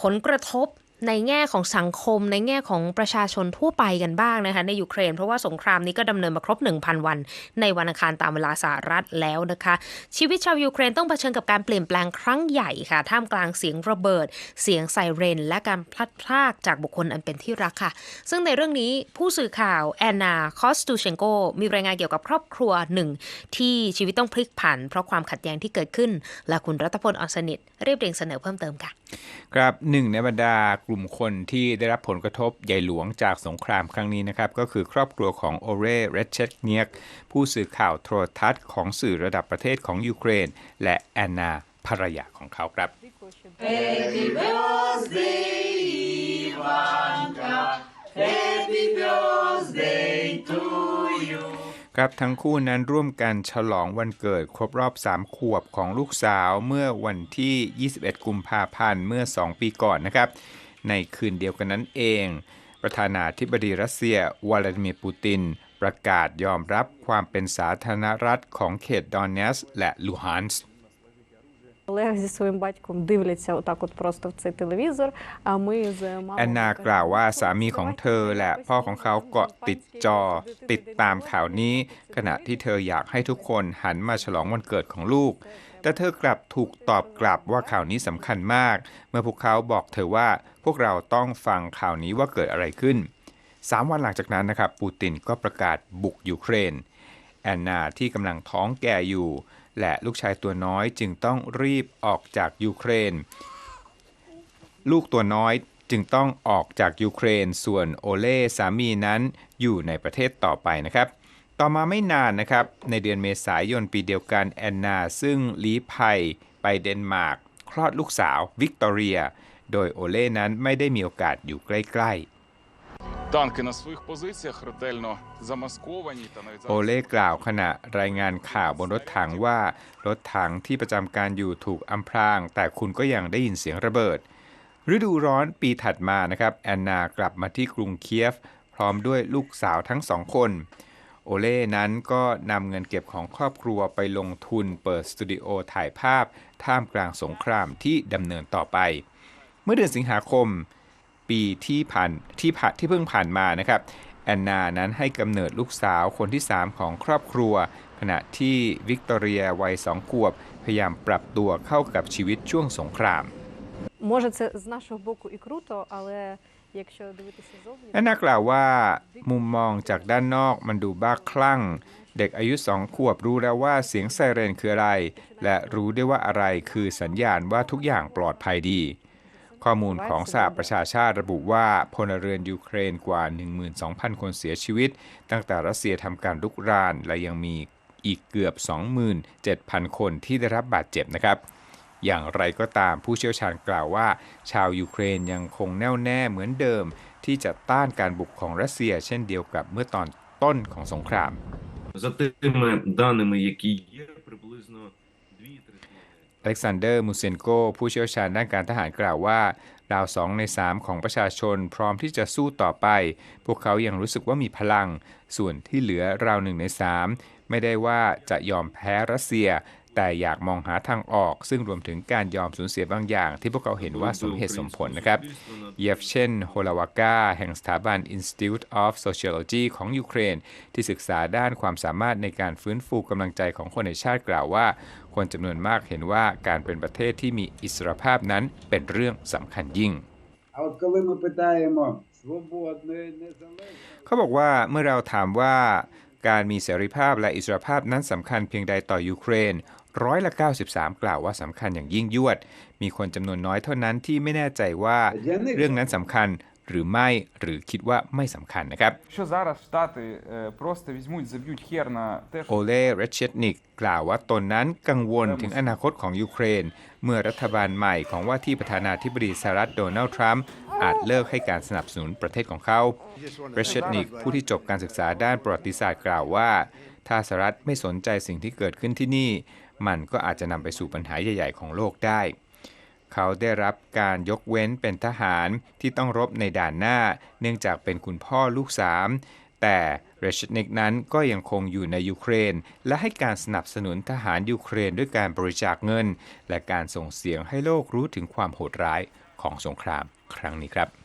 ผลกระทบ ในแง่ของสังคมในแง่ของประชาชนทั่วไปกันบ้างนะคะในยูเครน เพราะว่าสงครามนี้ก็ดำเนินมาครบ 1,000 วัน ในวันอังคารตามเวลาสหรัฐแล้วนะคะ ชีวิตชาวยูเครนต้องเผชิญกับการเปลี่ยนแปลงครั้งใหญ่ค่ะ ท่ามกลางเสียงระเบิด เสียงไซเรน และการพลัดพรากจากบุคคลอันเป็นที่รักค่ะ ซึ่งในเรื่องนี้ผู้สื่อข่าวแอนนาคอสตูเชนโกมีรายงานเกี่ยวกับครอบครัวหนึ่งที่ชีวิตต้องพลิกผัน เพราะความขัดแย้งที่เกิดขึ้นและคุณรัตพลออนสนิทเรียบเรียงเสนอเพิ่มเติมค่ะ ครับหนึ่งในบรรดากลุ่มคนที่ได้รับผลกระทบใหญ่หลวงจากสงครามครั้งนี้นะครับ ก็คือครอบครัวของโอเรเรชเชตเนียกผู้สื่อข่าวโทรทัศน์ของสื่อระดับประเทศของยูเครน และแอนนาภรรยาของเขาครับครับทั้งคู่นั้นร่วมกันฉลองวันเกิดครบรอบ 3 ขวบของลูกสาวเมื่อวันที่ 21 กุมภาพันธ์เมื่อ 2 ปีก่อนนะครับ ในคืนเดียวกันนั้นเอง ประธานาธิบดีรัสเซียวลาดิเมียร์ปูติน ประกาศยอมรับความเป็นสาธารณรัฐของเขตดอนเนสและลูฮานส์ Олег зі своїм батьком дивляться отак от просто в цей телевізор, а ми з แอนนากล่าวว่าสามีของเธอและพ่อของเขาเกาะติดจอ ติดตามข่าวนี้ ขณะที่เธออยากให้ทุกคนหันมาฉลองวันเกิดของลูก แต่เธอกลับถูกตอบกลับว่าข่าวนี้สำคัญมาก เมื่อพวกเขาบอกเธอว่าพวกเราต้องฟังข่าวนี้ว่าเกิดอะไรขึ้นสามวันหลังจากนั้นนะครับ ปูตินก็ประกาศบุกยูเครน แอนนาที่กำลังท้องแก่อยู่ และลูกชายตัวน้อยจึงต้องรีบออกจากยูเครน ลูกตัวน้อยจึงต้องออกจากยูเครน ส่วนโอเล่สามีนั้นอยู่ในประเทศต่อไปนะครับ ต่อมาไม่นานนะครับ ในเดือนเมษายนปีเดียวกันแอนนา ซึ่งลี้ภัยไปเดนมาร์ก คลอดลูกสาววิกตอเรีย โดยโอเล่นั้นไม่ได้มีโอกาสอยู่ใกล้ ๆ Танки на своїх позиціях ретельно замасковані та навіть โอเล่กล่าวขณะรายงานข่าวบนรถถังว่า รถถังที่ประจำการอยู่ถูกอำพราง แต่คุณก็ยังได้ยินเสียงระเบิด ฤดูร้อนปีถัดมานะครับแอนนากลับมาที่กรุงเคียฟ พร้อมด้วยลูกสาวทั้งสองคน โอเล่นั้นก็นำเงินเก็บของครอบครัวไปลงทุนเปิดสตูดิโอถ่ายภาพ ท่ามกลางสงครามที่ดำเนินต่อไป เมื่อเดือนสิงหาคม ปีที่ผ่านที่ผ่านที่เพิ่งผ่านมานะครับ แอนนานั้นให้กำเนิดลูกสาวคนที่ 3 ของครอบครัว ขณะที่วิกตอเรียวัยสองขวบ พยายามปรับตัวเข้ากับชีวิตช่วงสงคราม може це з нашого боку і круто, але якщо дивитися зовні, แอนนากล่าวว่ามุมมองจากด้านนอกมันดูบ้าคลั่ง เด็กอายุสองขวบรู้แล้วว่าเสียงไซเรนคืออะไร และรู้ได้ว่าอะไรคือสัญญาณว่าทุกอย่างปลอดภัยดี ข้อมูลของสหประชาชาติระบุว่าพลเรือนยูเครนกว่า 12,000 คนเสียชีวิต ตั้งแต่รัสเซียทำการลุกรานและยังมีอีกเกือบ 27,000 คนที่ได้รับบาดเจ็บนะครับ อย่างไรก็ตามผู้เชี่ยวชาญกล่าวว่า ชาวยูเครนยังคงแน่วแน่เหมือนเดิม ที่จะต้านการบุกของรัสเซีย เช่นเดียวกับเมื่อตอนต้นของสงคราม อเล็กซานเดอร์ มูเซนโก ผู้เชี่ยวชาญด้านการทหารกล่าวว่า ดาวสองในสามของประชาชนพร้อมที่จะสู้ต่อไป พวกเขายังรู้สึกว่ามีพลัง ส่วนที่เหลือราวหนึ่งในสามไม่ได้ว่าจะยอมแพ้รัสเซีย แต่อยากมองหาทางออก ซึ่งรวมถึงการยอมสูญเสียบางอย่าง ที่พวกเขาเห็นว่าสมเหตุสมผลนะครับ เยฟเชนโฮลาวากาแห่งสถาบัน Institute of Sociology ของยูเครน ที่ศึกษาด้านความสามารถในการฟื้นฟูกำลังใจของคนในชาติกล่าวว่า คนจำนวนมากเห็นว่าการเป็นประเทศที่มีอิสรภาพนั้นเป็นเรื่องสำคัญยิ่ง А от коли ми питаємо свободної незалежної. เขาบอกว่าเมื่อเราถามว่าการมีเสรีภาพและอิสรภาพนั้นสำคัญเพียงใดต่อยูเครน ร้อยละ 93 กล่าวว่าสำคัญอย่างยิ่งยวด มีคนจำนวนน้อยเท่านั้นที่ไม่แน่ใจว่าเรื่องนั้นสำคัญหรือไม่หรือคิดว่าไม่สำคัญนะครับโอเล่เรชเชนิกกล่าวว่าตนนั้นกังวลถึงอนาคตของยูเครน เมื่อรัฐบาลใหม่ของว่าที่ประธานาธิบดีสหรัฐโดนัลด์ทรัมป์อาจเลิกให้การสนับสนุนประเทศของเขาเรชเชนิกผู้ที่จบการศึกษาด้านประวัติศาสตร์กล่าวว่า ถ้าสหรัฐไม่สนใจสิ่งที่เกิดขึ้นที่นี่ มันก็อาจจะนำไปสู่ปัญหาใหญ่ ๆ ของโลกได้ เขาได้รับการยกเว้นเป็นทหารที่ต้องรบในด่านหน้า เนื่องจากเป็นคุณพ่อลูกสามแต่เรชนิกนั้นก็ยังคงอยู่ในยูเครน และให้การสนับสนุนทหารยูเครนด้วยการบริจาคเงิน และการส่งเสียงให้โลกรู้ถึงความโหดร้ายของสงครามครั้งนี้ครับ